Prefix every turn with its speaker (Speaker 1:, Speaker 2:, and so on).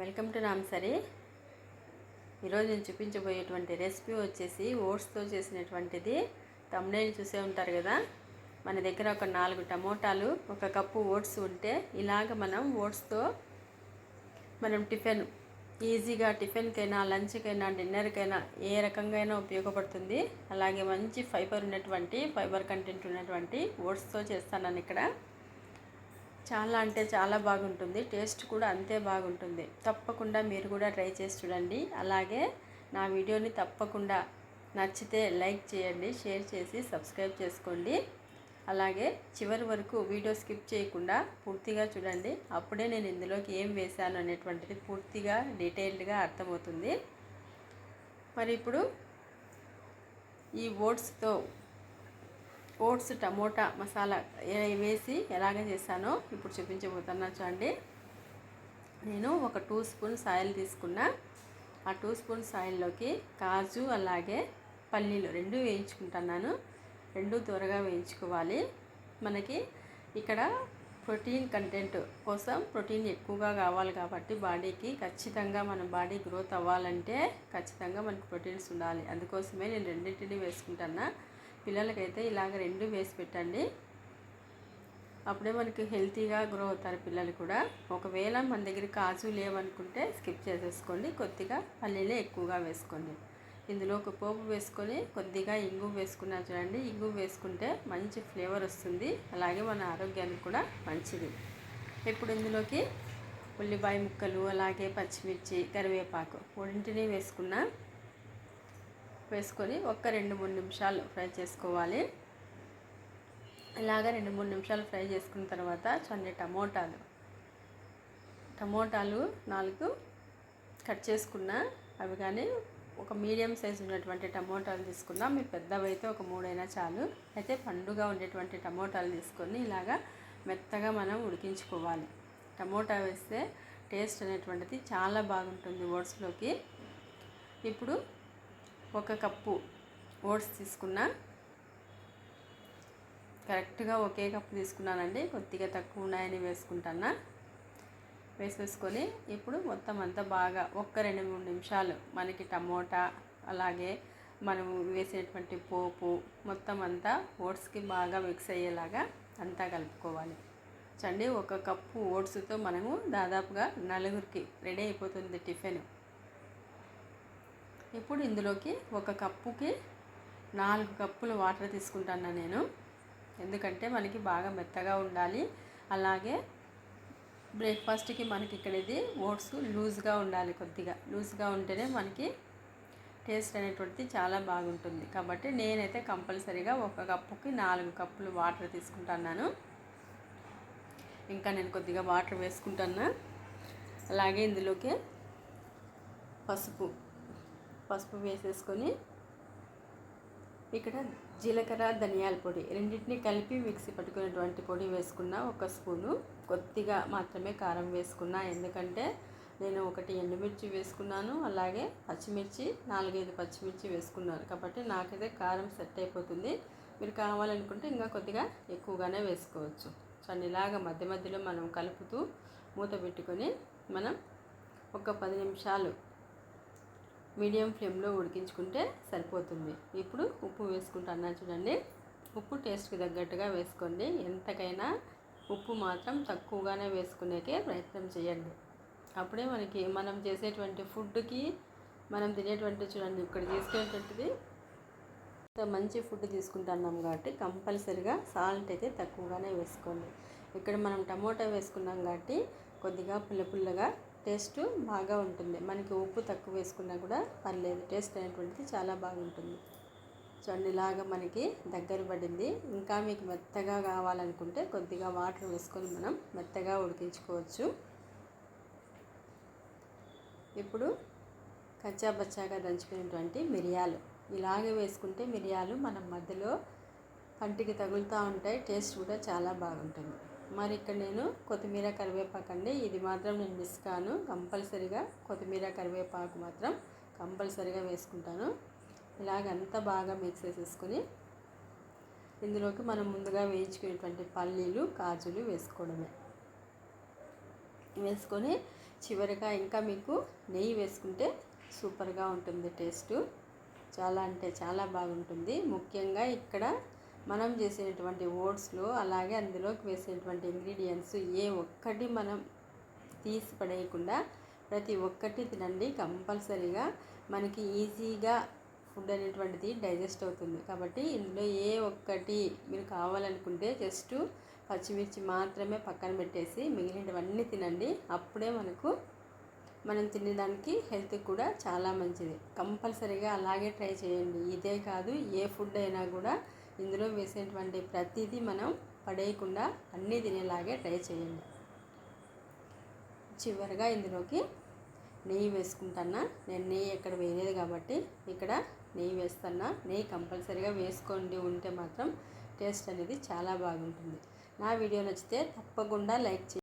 Speaker 1: Welcome to నామ్సరీ ఈరోజు నేను చూపించబోయేటువంటి recipe వచ్చేసి ఓట్స్తో చేసినటువంటిది. తమ్నేల్ చూసే ఉంటారు కదా మన దగ్గర ఒక నాలుగు టమోటాలు ఒక కప్పు ఓట్స్ ఉంటే ఇలాగ మనం ఓట్స్తో మనం టిఫిన్ ఈజీగా టిఫిన్కైనా లంచ్కైనా డిన్నర్కైనా ఏ రకంగా అయినా ఉపయోగపడుతుంది. అలాగే మంచి ఫైబర్ ఉన్నటువంటి ఫైబర్ కంటెంట్ ఉన్నటువంటి ఓట్స్తో చేస్తాను ఇక్కడ. చాలా అంటే చాలా బాగుంటుంది. టేస్ట్ కూడా అంతే బాగుంటుంది. తప్పకుండా మీరు కూడా ట్రై చేసి చూడండి. అలాగే నా వీడియోని తప్పకుండా నచ్చితే లైక్ చేయండి షేర్ చేసి సబ్స్క్రైబ్ చేసుకోండి. అలాగే చివరి వరకు వీడియో స్కిప్ చేయకుండా పూర్తిగా చూడండి. అప్పుడే నేను ఇందులోకి ఏం వేశాను అనేటువంటిది పూర్తిగా డీటెయిల్డ్గా అర్థమవుతుంది. మరి ఇప్పుడు ఈ ఓట్స్తో ఓట్స్ టమోటా మసాలా వేసి ఎలాగ చేశానో ఇప్పుడు చూపించబోతున్నా చూడండి. నేను ఒక టూ స్పూన్స్ ఆయిల్ తీసుకున్నా. ఆ టూ స్పూన్స్ ఆయిల్లోకి కాజు అలాగే పల్లీలు రెండు వేయించుకుంటున్నాను. రెండు త్వరగా వేయించుకోవాలి. మనకి ఇక్కడ ప్రోటీన్ కంటెంట్ కోసం ప్రోటీన్ ఎక్కువగా కావాలి కాబట్టి బాడీకి ఖచ్చితంగా మన బాడీ గ్రోత్ అవ్వాలంటే ఖచ్చితంగా మనకు ప్రోటీన్స్ ఉండాలి. అందుకోసమే నేను రెండింటిని వేసుకుంటున్నా. పిల్లలకైతే ఇలాగ రెండు వేసి పెట్టండి. అప్పుడే మనకి హెల్తీగా గ్రో అవుతారు పిల్లలు కూడా. ఒకవేళ మన దగ్గర కాజు లేవనుకుంటే స్కిప్ చేసేసుకోండి. కొద్దిగా పల్లీలే ఎక్కువగా వేసుకోండి. ఇందులో ఒక పోపు వేసుకొని కొద్దిగా ఇంగు వేసుకున్నా చూడండి. ఇంగు వేసుకుంటే మంచి ఫ్లేవర్ వస్తుంది. అలాగే మన ఆరోగ్యానికి కూడా మంచిది. ఇప్పుడు ఇందులోకి ఉల్లిపాయ ముక్కలు అలాగే పచ్చిమిర్చి కరివేపాకు వంటిని వేసుకున్నా వేసుకొని ఒక్క రెండు మూడు నిమిషాలు ఫ్రై చేసుకోవాలి. ఇలాగ రెండు మూడు నిమిషాలు ఫ్రై చేసుకున్న తర్వాత కొన్ని టమోటాలు. టమోటాలు నాలుగు కట్ చేసుకున్న అవి కానీ ఒక మీడియం సైజ్ ఉన్నటువంటి టమోటాలు తీసుకున్నా మీ పెద్దవైతే ఒక మూడైనా చాలు. అయితే పండుగ ఉండేటువంటి టమోటాలు తీసుకొని ఇలాగా మెత్తగా మనం ఉడికించుకోవాలి. టమోటా వేస్తే టేస్ట్ అనేటువంటిది చాలా బాగుంటుంది ఓట్స్లోకి. ఇప్పుడు ఒక కప్పు ఓట్స్ తీసుకున్నా. కరెక్ట్గా ఒకే కప్పు తీసుకున్నానండి. కొద్దిగా తక్కువ ఉన్నాయని వేసుకుంటానా వేసేసుకొని ఇప్పుడు మొత్తం అంతా బాగా ఒక్క రెండు మూడు నిమిషాలు మనకి టమోటా అలాగే మనం వేసేటువంటి పోపు మొత్తం అంతా ఓట్స్కి బాగా మిక్స్ అయ్యేలాగా అంతా కలుపుకోవాలి. చండి ఒక కప్పు ఓట్స్తో మనము దాదాపుగా నలుగురికి రెడీ అయిపోతుంది టిఫిన్. ఇప్పుడు ఇందులోకి ఒక కప్పుకి నాలుగు కప్పులు వాటర్ తీసుకుంటాను నేను. ఎందుకంటే మనకి బాగా మెత్తగా ఉండాలి. అలాగే బ్రేక్ఫాస్ట్కి మనకి ఇక్కడ ఇది ఓట్స్ లూజ్గా ఉండాలి కొద్దిగా. లూజ్గా ఉంటేనే మనకి టేస్ట్ అనేటువంటిది చాలా బాగుంటుంది. కాబట్టి నేనైతే కంపల్సరీగా ఒక కప్పుకి నాలుగు కప్పులు వాటర్ తీసుకుంటున్నాను. ఇంకా నేను కొద్దిగా వాటర్ వేసుకుంటున్నా. అలాగే ఇందులోకి పసుపు. పసుపు వేసేసుకొని ఇక్కడ జీలకర్ర ధనియాల పొడి రెండింటిని కలిపి మిక్సీ పట్టుకునేటువంటి పొడి వేసుకున్న ఒక స్పూను. కొద్దిగా మాత్రమే కారం వేసుకున్నా ఎందుకంటే నేను ఒకటి ఎండుమిర్చి వేసుకున్నాను అలాగే పచ్చిమిర్చి నాలుగైదు పచ్చిమిర్చి వేసుకున్నాను కాబట్టి నాకైతే కారం సెట్ అయిపోతుంది. మీరు కావాలనుకుంటే ఇంకా కొద్దిగా ఎక్కువగానే వేసుకోవచ్చు. సో ఇలాగా మధ్య మధ్యలో మనం కలుపుతూ మూత పెట్టుకొని మనం ఒక పది నిమిషాలు మీడియం ఫ్లేమ్లో ఉడికించుకుంటే సరిపోతుంది. ఇప్పుడు ఉప్పు వేసుకుంటున్నా చూడండి. ఉప్పు టేస్ట్కి తగ్గట్టుగా వేసుకోండి. ఎంతకైనా ఉప్పు మాత్రం తక్కువగానే వేసుకునేకే ప్రయత్నం చేయండి. అప్పుడే మనకి మనం చేసేటువంటి ఫుడ్కి మనం తినేటువంటి చూడండి ఇక్కడ తీసుకునేటువంటిది మంచి ఫుడ్ తీసుకుంటున్నాం కాబట్టి కంపల్సరిగా సాల్ట్ అయితే తక్కువగానే వేసుకోండి. ఇక్కడ మనం టమోటా వేసుకున్నాం కాబట్టి కొద్దిగా పుల్ల పుల్లగా టేస్ట్ బాగా ఉంటుంది. మనకి ఉప్పు తక్కువ వేసుకున్నా కూడా పర్లేదు టేస్ట్ అనేటువంటిది చాలా బాగుంటుంది. చూడండి ఇలాగా మనకి దగ్గర పడింది. ఇంకా మీకు మెత్తగా కావాలనుకుంటే కొద్దిగా వాటర్ వేసుకొని మనం మెత్తగా ఉడికించుకోవచ్చు. ఇప్పుడు కచ్చా బచ్చాగా దంచుకునేటువంటి మిరియాలు. ఇలాగే వేసుకుంటే మిరియాలు మనం మధ్యలో పంటికి తగులుతూ ఉంటాయి టేస్ట్ కూడా చాలా బాగుంటుంది. మరి ఇక్కడ నేను కొత్తిమీర కరివేపాకు అండి. ఇది మాత్రం నేను మిస్ కాను. కంపల్సరీగా కొత్తిమీర కరివేపాకు మాత్రం కంపల్సరీగా వేసుకుంటాను. ఇలాగంతా బాగా మిక్స్ చేసేసుకొని ఇందులోకి మనం ముందుగా వేయించుకునేటువంటి పల్లీలు కాజులు వేసుకోవడమే. వేసుకొని చివరిగా ఇంకా మీకు నెయ్యి వేసుకుంటే సూపర్గా ఉంటుంది టేస్ట్. చాలా అంటే చాలా బాగుంటుంది. ముఖ్యంగా ఇక్కడ మనం చేసేటువంటి ఓట్స్లో అలాగే అందులోకి వేసేటువంటి ఇంగ్రీడియంట్స్ ఏ ఒక్కటి మనం తీసి పడేయకుండా ప్రతి ఒక్కటి తినండి. కంపల్సరీగా మనకి ఈజీగా ఫుడ్ అనేటువంటిది డైజెస్ట్ అవుతుంది. కాబట్టి ఇందులో ఏ ఒక్కటి మీరు కావాలనుకుంటే జస్ట్ పచ్చిమిర్చి మాత్రమే పక్కన పెట్టేసి మిగిలినవన్నీ తినండి. అప్పుడే మనకు మనం తినేదానికి హెల్త్ కూడా చాలా మంచిది. కంపల్సరీగా అలాగే ట్రై చేయండి. ఇదే కాదు ఏ ఫుడ్ అయినా కూడా ఇందులో వేసేటువంటి ప్రతిదీ మనం పడేయకుండా అన్నీ తినేలాగే ట్రై చేయండి. చివరిగా ఇందులోకి నెయ్యి వేసుకుంటున్నా నేను నెయ్యి ఎక్కడ వేయలేదు కాబట్టి ఇక్కడ నెయ్యి వేస్తున్నా. నెయ్యి కంపల్సరీగా వేసుకోండి ఉంటే మాత్రం టేస్ట్ అనేది చాలా బాగుంటుంది. నా వీడియో నచ్చితే తప్పకుండా లైక్ చేయండి.